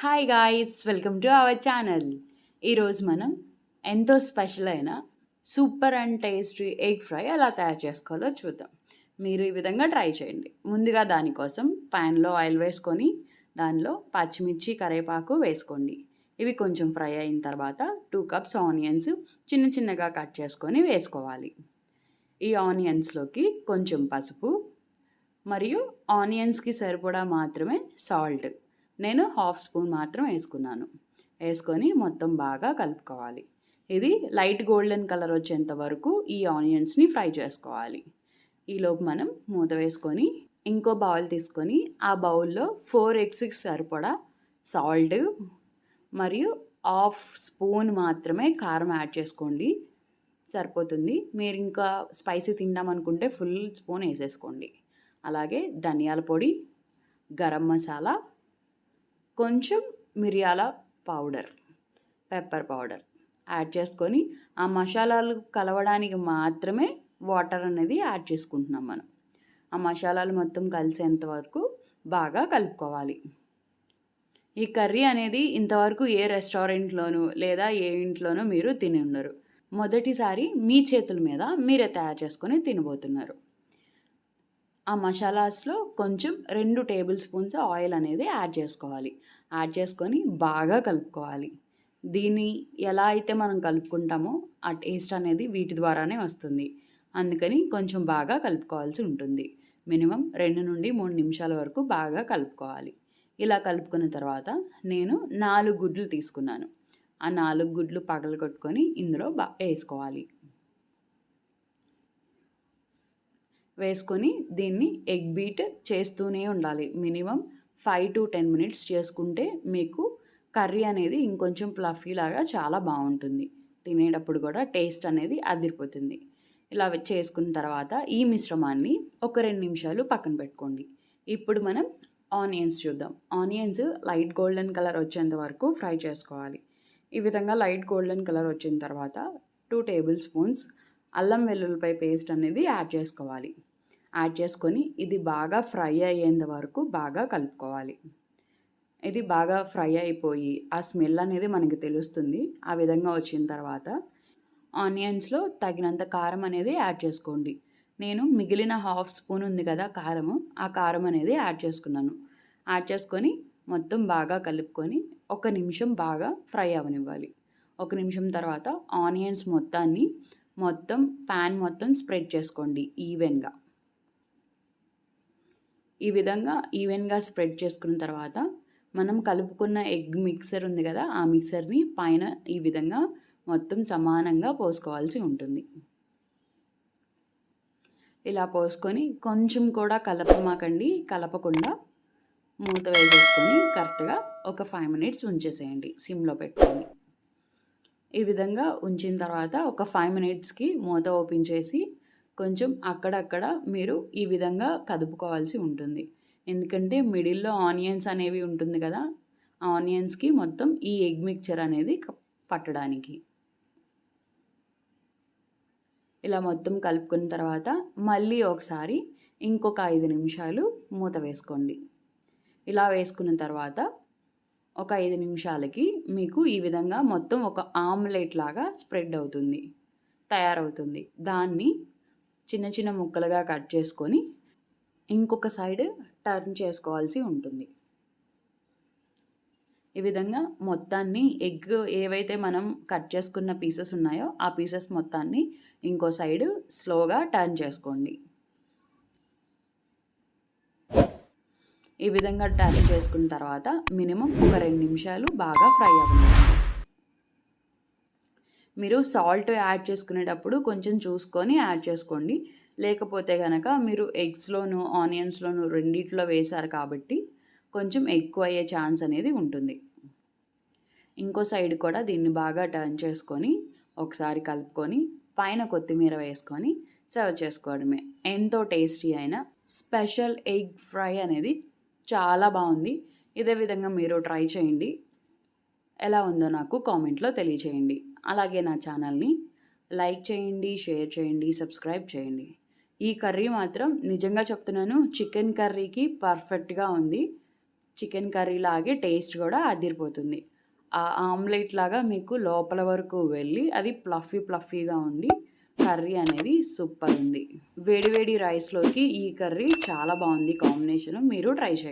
Hi guys welcome to our channel ఈరోజు మనం ఎంతో స్పెషల్ అయిన super and tasty egg fry ఎలా తయారు చేసుకోవాలో చూద్దాం. మీరు ఈ విధంగా ట్రై చేయండి. ముందుగా దానికోసం ప్యాన్లో ఆయిల్ వేసుకొని దానిలో పచ్చిమిర్చి కరివేపాకు వేసుకోండి. ఇవి కొంచెం ఫ్రై అయిన తర్వాత టూ కప్స్ ఆనియన్స్ చిన్న చిన్నగా కట్ చేసుకొని వేసుకోవాలి. ఈ ఆనియన్స్లోకి కొంచెం పసుపు మరియు ఆనియన్స్కి సరిపడా మాత్రమే సాల్ట్ నేను హాఫ్ స్పూన్ మాత్రం వేసుకున్నాను. వేసుకొని మొత్తం బాగా కలుపుకోవాలి. ఇది లైట్ గోల్డెన్ కలర్ వచ్చేంత వరకు ఈ ఆనియన్స్ని ఫ్రై చేసుకోవాలి. ఈలోపు మనం మూత వేసుకొని ఇంకో బౌల్ తీసుకొని ఆ బౌల్లో ఫోర్ ఎగ్స్కి సరిపడా సాల్ట్ మరియు హాఫ్ స్పూన్ మాత్రమే కారం యాడ్ చేసుకోండి. సరిపోతుంది. మీరు ఇంకా స్పైసీ తిందాం అనుకుంటే ఫుల్ స్పూన్ వేసేసుకోండి. అలాగే ధనియాల పొడి గరం మసాలా కొంచెం మిరియాల పౌడర్ పెప్పర్ పౌడర్ యాడ్ చేసుకొని ఆ మసాలాలు కలవడానికి మాత్రమే వాటర్ అనేది యాడ్ చేసుకుంటున్నాం మనం. ఆ మసాలాలు మొత్తం కలిసేంత వరకు బాగా కలుపుకోవాలి. ఈ కర్రీ అనేది ఇంతవరకు ఏ రెస్టారెంట్లోనూ లేదా ఏ ఇంట్లోనూ మీరు తిని ఉండరు. మొదటిసారి మీ చేతుల మీద మీరే తయారు చేసుకొని తినబోతున్నారు. ఆ మసాలాస్లో కొంచెం రెండు టేబుల్ స్పూన్స్ ఆయిల్ అనేది యాడ్ చేసుకోవాలి. యాడ్ చేసుకొని బాగా కలుపుకోవాలి. దీన్ని ఎలా అయితే మనం కలుపుకుంటామో ఆ టేస్ట్ అనేది వీటి ద్వారానే వస్తుంది. అందుకని కొంచెం బాగా కలుపుకోవాల్సి ఉంటుంది. మినిమం రెండు నుండి మూడు నిమిషాల వరకు బాగా కలుపుకోవాలి. ఇలా కలుపుకున్న తర్వాత నేను నాలుగు గుడ్లు తీసుకున్నాను. ఆ నాలుగు గుడ్లు పగలు కొట్టుకొని ఇందులో బా వేసుకోవాలి. వేసుకొని దీన్ని ఎగ్ బీట్ చేస్తూనే ఉండాలి. Minimum five to ten minutes చేసుకుంటే మీకు కర్రీ అనేది ఇంకొంచెం ప్లఫీ లాగా చాలా బాగుంటుంది. తినేటప్పుడు కూడా టేస్ట్ అనేది అదిరిపోతుంది. ఇలా చేసుకున్న తర్వాత ఈ మిశ్రమాన్ని ఒక రెండు నిమిషాలు పక్కన పెట్టుకోండి. ఇప్పుడు మనం ఆనియన్స్ చూద్దాం. ఆనియన్స్ లైట్ గోల్డెన్ కలర్ వచ్చేంత వరకు ఫ్రై చేసుకోవాలి. ఈ విధంగా లైట్ గోల్డెన్ కలర్ వచ్చిన తర్వాత టూ టేబుల్ స్పూన్స్ అల్లం వెల్లుల్లిపై పేస్ట్ అనేది యాడ్ చేసుకోవాలి. యాడ్ చేసుకొని ఇది బాగా ఫ్రై అయ్యేంత వరకు బాగా కలుపుకోవాలి. ఇది బాగా ఫ్రై అయిపోయి ఆ స్మెల్ అనేది మనకి తెలుస్తుంది. ఆ విధంగా వచ్చిన తర్వాత ఆనియన్స్లో తగినంత కారం అనేది యాడ్ చేసుకోండి. నేను మిగిలిన హాఫ్ స్పూన్ ఉంది కదా కారము ఆ కారం అనేది యాడ్ చేసుకున్నాను. యాడ్ చేసుకొని మొత్తం బాగా కలుపుకొని ఒక నిమిషం బాగా ఫ్రై అవనివ్వాలి. ఒక నిమిషం తర్వాత ఆనియన్స్ మొత్తాన్ని మొత్తం ప్యాన్ మొత్తం స్ప్రెడ్ చేసుకోండి ఈవెన్గా. ఈ విధంగా ఈవెన్గా స్ప్రెడ్ చేసుకున్న తర్వాత మనం కలుపుకున్న ఎగ్ మిక్సర్ ఉంది కదా ఆ మిక్సర్ని పైన ఈ విధంగా మొత్తం సమానంగా పోసుకోవాల్సి ఉంటుంది. ఇలా పోసుకొని కొంచెం కూడా కలపమాకండి కలపకుండా మూత వేసేసుకొని కరెక్ట్గా ఒక ఫైవ్ మినిట్స్ ఉంచేసేయండి సిమ్లో పెట్టుకొని. ఈ విధంగా ఉంచిన తర్వాత ఒక ఫైవ్ మినిట్స్కి మూత ఓపెన్ చేసి కొంచెం అక్కడక్కడ మీరు ఈ విధంగా కదుపుకోవాల్సి ఉంటుంది. ఎందుకంటే మిడిల్లో ఆనియన్స్ అనేవి ఉంటుంది కదా ఆనియన్స్కి మొత్తం ఈ ఎగ్ మిక్చర్ అనేది పట్టడానికి. ఇలా మొత్తం కలుపుకున్న తర్వాత మళ్ళీ ఒకసారి ఇంకొక ఐదు నిమిషాలు మూత వేసుకోండి. ఇలా వేసుకున్న తర్వాత ఒక ఐదు నిమిషాలకి మీకు ఈ విధంగా మొత్తం ఒక ఆమ్లెట్ లాగా స్ప్రెడ్ అవుతుంది తయారవుతుంది. దాన్ని చిన్న చిన్న ముక్కలుగా కట్ చేసుకొని ఇంకొక సైడ్ టర్న్ చేసుకోవాల్సి ఉంటుంది. ఈ విధంగా మొత్తాన్ని ఎగ్ ఏవైతే మనం కట్ చేసుకున్న పీసెస్ ఉన్నాయో ఆ పీసెస్ మొత్తాన్ని ఇంకో సైడ్ స్లోగా టర్న్ చేసుకోండి. ఈ విధంగా టర్న్ చేసుకున్న తర్వాత మినిమం ఒక రెండు నిమిషాలు బాగా ఫ్రై అవ్వండి మీరు సాల్ట్ యాడ్ చేసుకునేటప్పుడు కొంచెం చూసుకొని యాడ్ చేసుకోండి. లేకపోతే కనుక మీరు ఎగ్స్లోను ఆనియన్స్లోను రెండిట్లో వేశారు కాబట్టి కొంచెం ఎక్కువ అయ్యే ఛాన్స్ అనేది ఉంటుంది. ఇంకో సైడ్ కూడా దీన్ని బాగా టర్న్ చేసుకొని ఒకసారి కలుపుకొని పైన కొత్తిమీర వేసుకొని సర్వ్ చేసుకోవడమే. ఎంతో టేస్టీ అయిన స్పెషల్ ఎగ్ ఫ్రై అనేది చాలా బాగుంది. ఇదే విధంగా మీరు ట్రై చేయండి. ఎలా ఉందో నాకు కామెంట్లో తెలియచేయండి. అలాగే నా ఛానల్ని లైక్ చేయండి షేర్ చేయండి సబ్స్క్రైబ్ చేయండి. ఈ కర్రీ మాత్రం నిజంగా చెప్తున్నాను చికెన్ కర్రీకి పర్ఫెక్ట్గా ఉంది. చికెన్ కర్రీ లాగే టేస్ట్ కూడా అదిరిపోతుంది. ఆ ఆమ్లెట్ లాగా మీకు లోపల వరకు వెళ్ళి అది ప్లఫీ ప్లఫీగా ఉండి కర్రీ అనేది సూపర్ ఉంది. వేడివేడి రైస్లోకి ఈ కర్రీ చాలా బాగుంది కాంబినేషన్ మీరు ట్రై చేయండి.